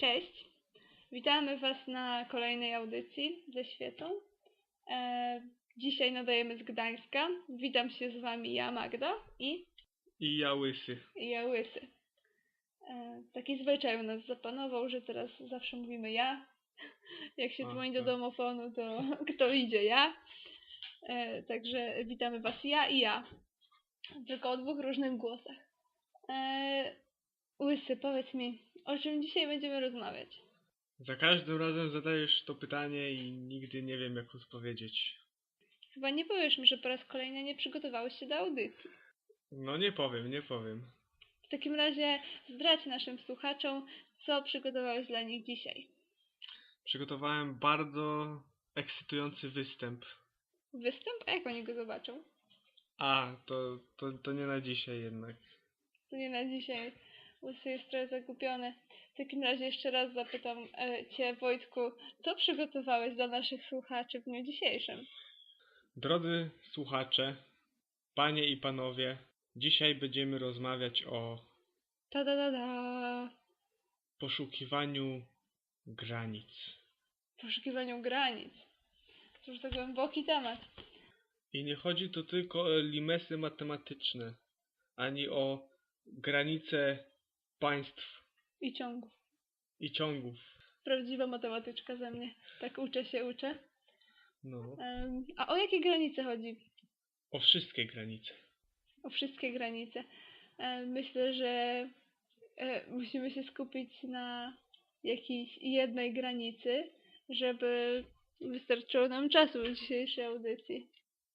Cześć. Witamy Was na kolejnej audycji ze świetą. E, dzisiaj nadajemy z Gdańska. Witam się z Wami ja, Magda i, I ja łysy. i ja, Łysy. E, taki zwyczaj u nas zapanował, że teraz zawsze mówimy ja. Jak się A, dzwoni do tak. domofonu, to kto idzie ja. E, także witamy Was ja i ja. Tylko o dwóch różnych głosach. E, Łysy, powiedz mi, o czym dzisiaj będziemy rozmawiać? Za każdym razem zadajesz to pytanie i nigdy nie wiem jak odpowiedzieć. Chyba nie powiesz mi, że po raz kolejny nie przygotowałeś się do audycji. No nie powiem, nie powiem. W takim razie zdradź naszym słuchaczom, co przygotowałeś dla nich dzisiaj. Przygotowałem bardzo ekscytujący występ. Występ? A jak oni go zobaczą? A, to, to, to nie na dzisiaj jednak. To nie na dzisiaj. Łysy jest trochę zagubiony. W takim razie jeszcze raz zapytam e, Cię, Wojtku, co przygotowałeś dla naszych słuchaczy w dniu dzisiejszym? Drodzy słuchacze, panie i panowie, dzisiaj będziemy rozmawiać o Ta da da da. poszukiwaniu granic. Poszukiwaniu granic. Cóż to głęboki temat. I nie chodzi tu tylko o limesy matematyczne, ani o granice państw I ciągów. i ciągów. Prawdziwa matematyczka ze mnie. Tak uczę się, uczę. No, Em, a o jakie granice chodzi? o wszystkie granice. O wszystkie granice. Myślę, że e, musimy się skupić na jakiejś jednej granicy, żeby wystarczyło nam czasu w dzisiejszej audycji.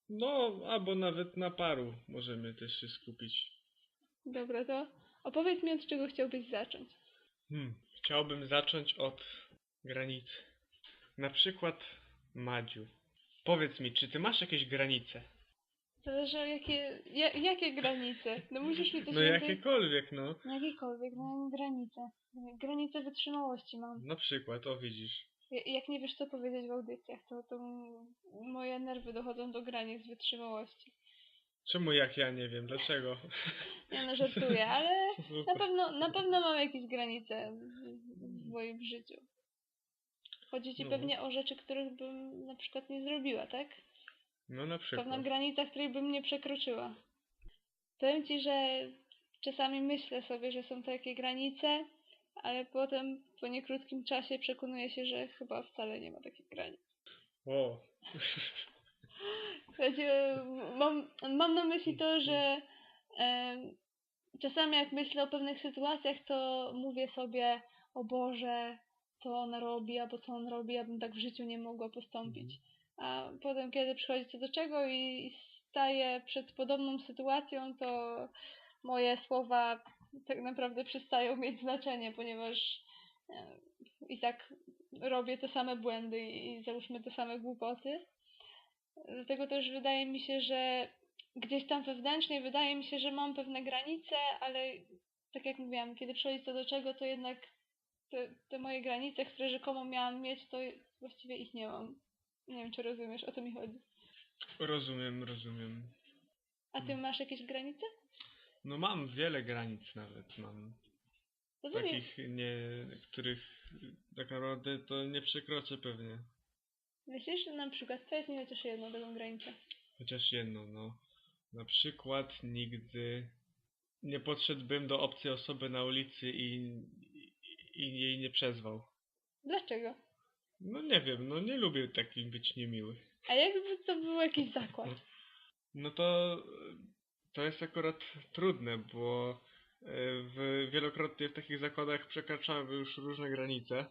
No, albo nawet na paru możemy też się skupić. Dobra, to opowiedz mi, od czego chciałbyś zacząć. Hmm. Chciałbym zacząć od granicy. Na przykład, Madziu, powiedz mi, czy ty masz jakieś granice? Zależy o jakie, ja, jakie granice. No musisz mi coś No jakiekolwiek, no. Jakiekolwiek, no granice. Granice wytrzymałości mam. Na przykład, o widzisz. Ja- Jak nie wiesz co powiedzieć w audycjach, to, to m- moje nerwy dochodzą do granic wytrzymałości. Czemu jak ja nie wiem, dlaczego? Nie no, żartuję, ale na pewno, na pewno mam jakieś granice w, w moim życiu. Chodzi ci No. pewnie o rzeczy, których bym na przykład nie zrobiła, tak? No na przykład. Pewna granica, której bym nie przekroczyła. Powiem ci, że czasami myślę sobie, że są takie granice, ale potem po niekrótkim czasie przekonuję się, że chyba wcale nie ma takich granic. O, Słuchajcie, mam, mam na myśli to, że e, czasami jak myślę o pewnych sytuacjach, to mówię sobie, o Boże, co ona robi, albo co on robi, ja bym tak w życiu nie mogła postąpić. A potem, kiedy przychodzi co do czego i staję przed podobną sytuacją, to moje słowa tak naprawdę przestają mieć znaczenie, ponieważ e, i tak robię te same błędy i, i załóżmy te same głupoty. Dlatego też wydaje mi się, że gdzieś tam wewnętrznie wydaje mi się, że mam pewne granice, ale tak jak mówiłam, kiedy przychodzi co do czego, to jednak te, te moje granice, które rzekomo miałam mieć, to właściwie ich nie mam. Nie wiem, czy rozumiesz, o to mi chodzi. rozumiem, rozumiem. A ty masz jakieś granice? No mam wiele granic nawet, mam No to mi, takich, nie, których tak naprawdę to nie przekroczę pewnie. Myślisz, że na przykład, powiedz chociaż jedną taką granicę. Chociaż jedno, no. Na przykład nigdy nie podszedłbym do obcej osoby na ulicy i, i, i jej nie przezwał. Dlaczego? No nie wiem, no nie lubię takim być niemiły. A jakby to był jakiś zakład? No to to jest akurat trudne, bo e, w, wielokrotnie w takich zakładach przekraczałem już różne granice,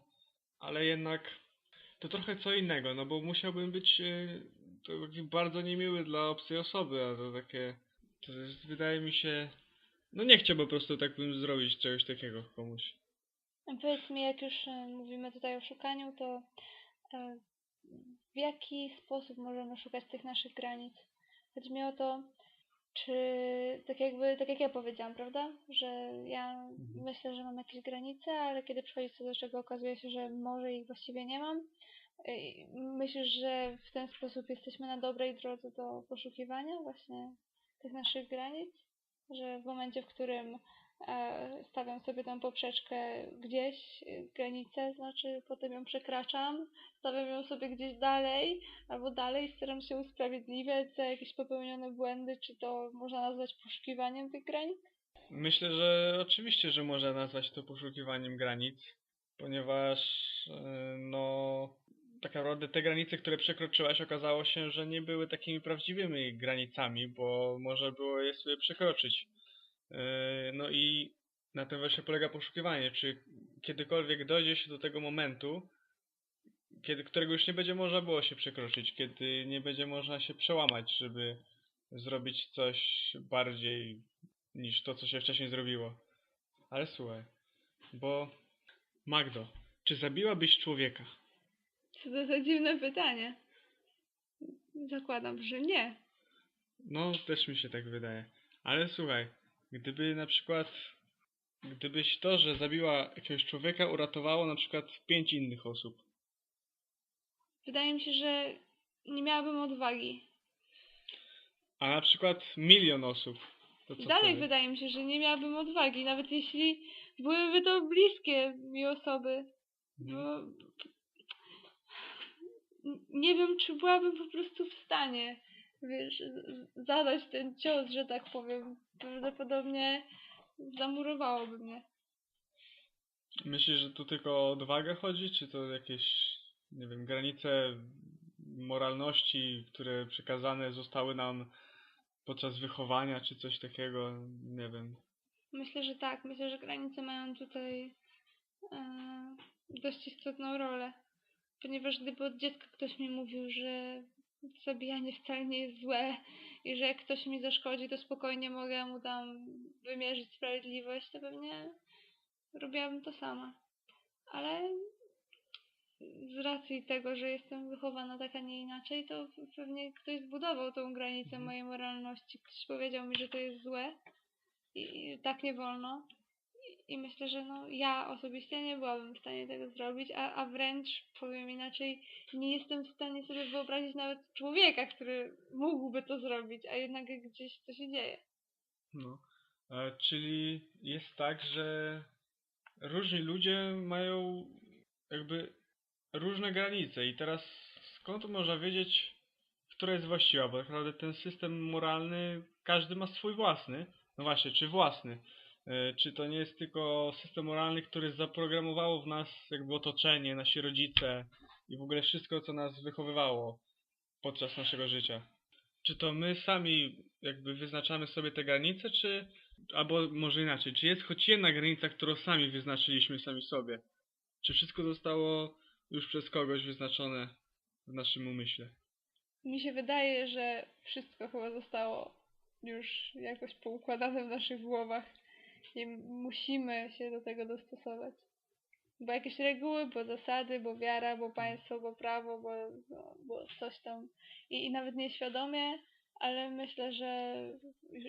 ale jednak to trochę co innego, no bo musiałbym być e, taki bardzo niemiły dla obcej osoby, a to takie, to jest, wydaje mi się, no nie chciałbym po prostu tak bym zrobić czegoś takiego komuś. A Powiedz mi, jak już e, mówimy tutaj o szukaniu, to e, w jaki sposób możemy szukać tych naszych granic? Chodzi mi o to, czy tak jakby, tak jak ja powiedziałam, prawda? Że ja myślę, że mam jakieś granice, ale kiedy przychodzi co do czego okazuje się, że może ich właściwie nie mam. I Myślisz, że w ten sposób jesteśmy na dobrej drodze do poszukiwania właśnie tych naszych granic? Że w momencie, w którym stawiam sobie tam poprzeczkę gdzieś, granicę, znaczy potem ją przekraczam, stawiam ją sobie gdzieś dalej, albo dalej staram się usprawiedliwiać za jakieś popełnione błędy, czy to można nazwać poszukiwaniem tych granic? Myślę, że oczywiście, że można nazwać to poszukiwaniem granic, ponieważ e, no tak naprawdę te granice, które przekroczyłaś, okazało się, że nie były takimi prawdziwymi granicami, bo można było je sobie przekroczyć. E, No i na tym właśnie polega poszukiwanie, czy kiedykolwiek dojdzie się do tego momentu, kiedy, którego już nie będzie można było się przekroczyć, kiedy nie będzie można się przełamać, żeby zrobić coś bardziej niż to, co się wcześniej zrobiło. Ale słuchaj, bo Magdo, czy zabiłabyś człowieka? Co to za dziwne pytanie? Zakładam, że nie. No, też mi się tak wydaje. Ale słuchaj, gdyby na przykład, gdybyś to, że zabiła jakiegoś człowieka, uratowało na przykład pięć innych osób. Wydaje mi się, że nie miałabym odwagi. A na przykład milion osób. Dalej wtedy? wydaje mi się, że nie miałabym odwagi, nawet jeśli byłyby to bliskie mi osoby. Bo Mhm. n- nie wiem, czy byłabym po prostu w stanie, wiesz, zadać ten cios, że tak powiem. Prawdopodobnie zamurowałoby mnie. Myślisz, że tu tylko o odwagę chodzi, czy to jakieś, nie wiem, granice moralności, które przekazane zostały nam podczas wychowania, czy coś takiego, nie wiem. Myślę, że tak. Myślę, że granice mają tutaj e, dość istotną rolę. Ponieważ gdyby od dziecka ktoś mi mówił, że zabijanie wcale nie jest złe i że jak ktoś mi zaszkodzi, to spokojnie mogę mu tam wymierzyć sprawiedliwość, to pewnie robiłabym to sama. Ale z racji tego, że jestem wychowana tak, a nie inaczej, to pewnie ktoś zbudował tą granicę Mhm. mojej moralności. Ktoś powiedział mi, że to jest złe i i tak nie wolno. I- myślę, że no, ja osobiście nie byłabym w stanie tego zrobić, a, a wręcz powiem inaczej, nie jestem w stanie sobie wyobrazić nawet człowieka, który mógłby to zrobić, a jednak gdzieś to się dzieje. No. E, czyli jest tak, że różni ludzie mają jakby różne granice i teraz skąd można wiedzieć, która jest właściwa, bo tak naprawdę ten system moralny, każdy ma swój własny. No właśnie, czy własny? E, Czy to nie jest tylko system moralny, który zaprogramowało w nas jakby otoczenie, nasi rodzice i w ogóle wszystko, co nas wychowywało podczas naszego życia? Czy to my sami jakby wyznaczamy sobie te granice, czy albo może inaczej, czy jest choć jedna granica, którą sami wyznaczyliśmy sami sobie? Czy wszystko zostało już przez kogoś wyznaczone w naszym umyśle? Mi się wydaje, że wszystko chyba zostało już jakoś poukładane w naszych głowach i musimy się do tego dostosować. Bo jakieś reguły, bo zasady, bo wiara, bo państwo, bo prawo, bo, no, bo coś tam. I, I nawet nieświadomie, ale myślę, że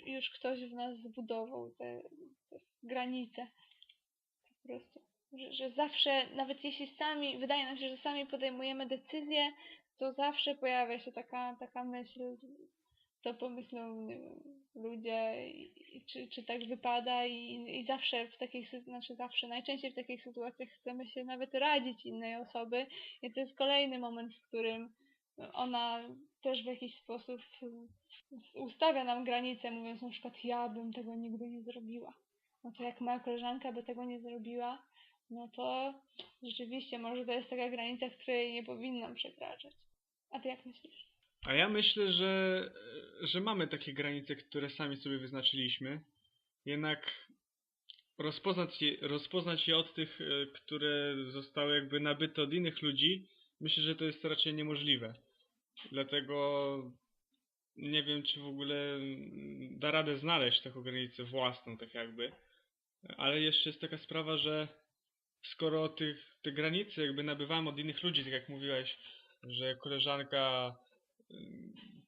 już, ktoś w nas zbudował te, te granice. Po prostu. Że, że zawsze, nawet jeśli sami, wydaje nam się, że sami podejmujemy decyzje, to zawsze pojawia się taka, taka myśl, co pomyślą wiem, ludzie, i, czy, czy tak wypada i, i zawsze w takich, znaczy zawsze, najczęściej w takich sytuacjach chcemy się nawet radzić innej osoby i to jest kolejny moment, w którym ona też w jakiś sposób ustawia nam granice, mówiąc na przykład ja bym tego nigdy nie zrobiła. No to jak moja koleżanka by tego nie zrobiła, no to rzeczywiście może to jest taka granica, której nie powinnam przekraczać. A ty jak myślisz? A ja myślę, że, że mamy takie granice, które sami sobie wyznaczyliśmy. Jednak rozpoznać je, rozpoznać je od tych, e, które zostały jakby nabyte od innych ludzi, myślę, że to jest raczej niemożliwe. Dlatego nie wiem, czy w ogóle da radę znaleźć taką granicę własną, tak jakby. Ale jeszcze jest taka sprawa, że skoro tych, te granice jakby nabywamy od innych ludzi, tak jak mówiłeś, że koleżanka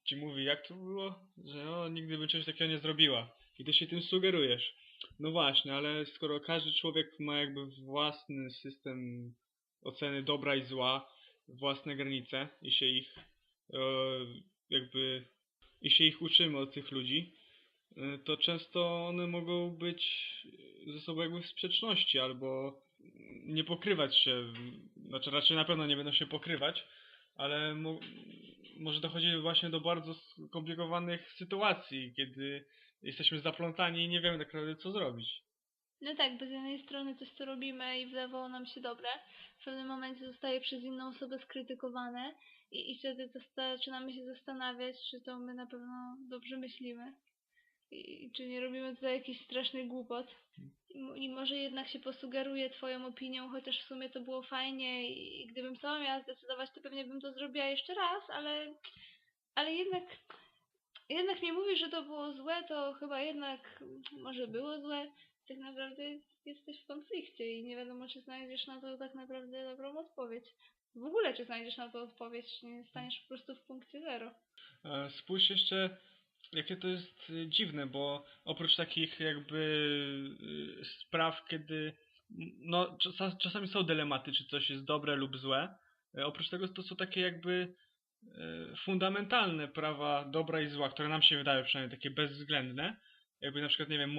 ci mówi, jak to było, że no, nigdy by czegoś takiego nie zrobiła i ty się tym sugerujesz. No właśnie, ale skoro każdy człowiek ma jakby własny system oceny dobra i zła, własne granice i się ich e, jakby i się ich uczymy od tych ludzi, e, to często one mogą być ze sobą jakby w sprzeczności, albo nie pokrywać się, znaczy raczej na pewno nie będą się pokrywać, ale mo może dochodzi właśnie do bardzo skomplikowanych sytuacji, kiedy jesteśmy zaplątani i nie wiemy tak naprawdę co zrobić. No tak, bo z jednej strony coś co robimy i wydawało nam się dobre, w pewnym momencie zostaje przez inną osobę skrytykowane i, i wtedy zaczynamy się zastanawiać, czy to my na pewno dobrze myślimy i, czy nie robimy tutaj jakichś strasznych głupot. I, mo- I może jednak się posugeruje twoją opinią, chociaż w sumie to było fajnie i, gdybym sama miała zdecydować, to pewnie bym to zrobiła jeszcze raz, ale, ale jednak jednak mi mówisz, że to było złe, to chyba jednak może było złe tak naprawdę jesteś w konflikcie i nie wiadomo, czy znajdziesz na to tak naprawdę dobrą odpowiedź. W ogóle, czy znajdziesz na to odpowiedź, czy nie staniesz po prostu w punkcie zero. E, Spójrz jeszcze, jakie to jest y, dziwne, bo oprócz takich jakby y, spraw, kiedy no, czasa- czasami są dylematy, czy coś jest dobre lub złe, e, oprócz tego to są takie jakby fundamentalne prawa dobra i zła, które nam się wydają przynajmniej takie bezwzględne, jakby na przykład, nie wiem,